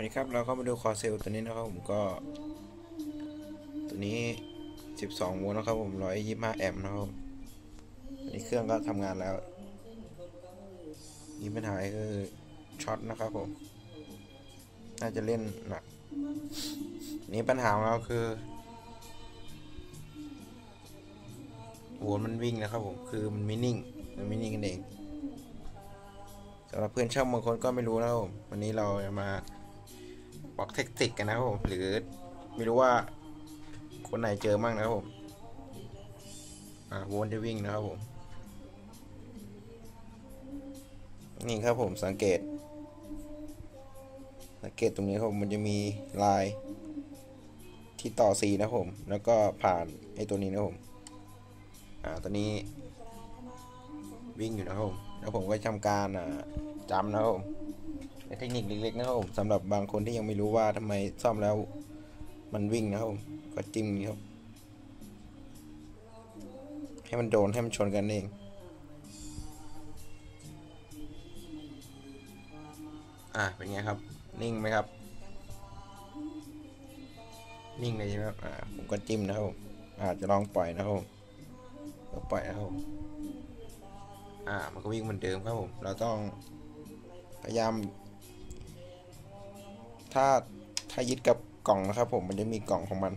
วัสดีครับ เราก็มาดูคอเซลตัวนี้นะครับผมก็ ตัวนี้ 12โวลต์นะครับผม125แอมป์นะครับอันนี้เครื่องก็ทำงานแล้วมีปัญหาคือช็อตนะครับผม น่าจะเล่นหนัก นี่ปัญหาของเราคือโวลต์มันวิ่งนะครับผม คือมันไม่นิ่ง มันไม่นิ่งกันเองสำหรับเพื่อนช่างบางคนก็ไม่รู้นะครับผม วันนี้เราจะมา บอกเทคนิคกันนะครับผม หรือไม่รู้ว่าคนไหนเจอมั่งนะครับผม อ่าวนจะวิ่งนะครับผม นี่ครับผมสังเกต สังเกตตรงนี้ครับผมมันจะมีลายที่ต่อสีนะครับผม แล้วก็ผ่านไอ้ตัวนี้นะครับผม อ่า ตัวนี้วิ่งอยู่นะครับผม แล้วผมก็ทำการอ่าจำนะครับผม เทคนิคเล็กๆนะครับผมสำหรับบางคนที่ยังไม่รู้ว่าทำไมซ่อมแล้วมันวิ่งนะครับผมก็จิ้มนี้ครับ ให้มันโดนให้มันชนกันเองอะเป็นไงครับ นิ่งไหมครับ นิ่งเลยใช่ไหมครับอ่าผมก็จิ้มนะครับผมอาจจะลองปล่อยนะครับผมก็ปล่อยนะครับผมอ่ามันก็วิ่งเหมือนเดิมครับผม เราต้องพยายาม ถ้าถ้ายึดกับกล่องนะครับ ผมมันจะมีกล่องของมัน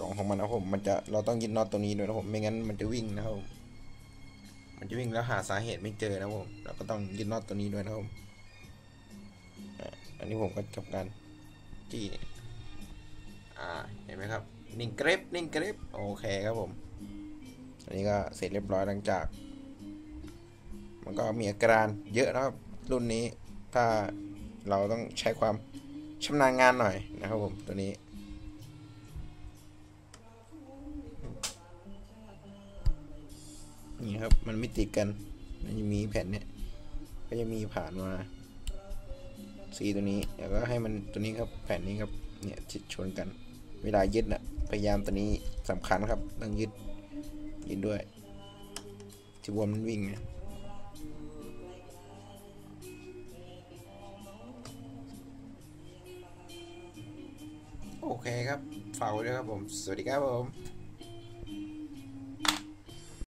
กล่องของมันนะผมมันจะเราต้องยึดน็อตตัวนี้ด้วยนะผมไม่งั้นมันจะวิ่งนะครับผมมันจะวิ่งแล้วหาสาเหตุไม่เจอนะผมเราก็ต้องยึดน็อตตัวนี้ด้วยนะครับผมอันนี้ผมก็ทำการจี้เนี่ยอ่าเห็นไหมครับนิ่งกรฟนิ่งกรฟโอเคครับผมอันนี้ก็เสร็จเรียบร้อยหลังจาก มันก็มีอาการเยอะนะครับรุ่นนี้ถ้า เราต้องใช้ความชำนาญงานหน่อยนะครับผมตัวนี้ นี่ครับมันไม่ติดกันมันจะมีแผ่นเนี่ยก็จะมีผ่านมาสีตัวนี้แล้วก็ให้มันตัวนี้ครับแผ่นนี้ครับเนี่ยชิดชนกัน เวลายึดนะพยายามตัวนี้สำคัญครับต้องยึดยึดด้วยที่วัวมันวิ่งนะ โอเคครับฝากไว้ด้วยครับผม สวัสดีครับผม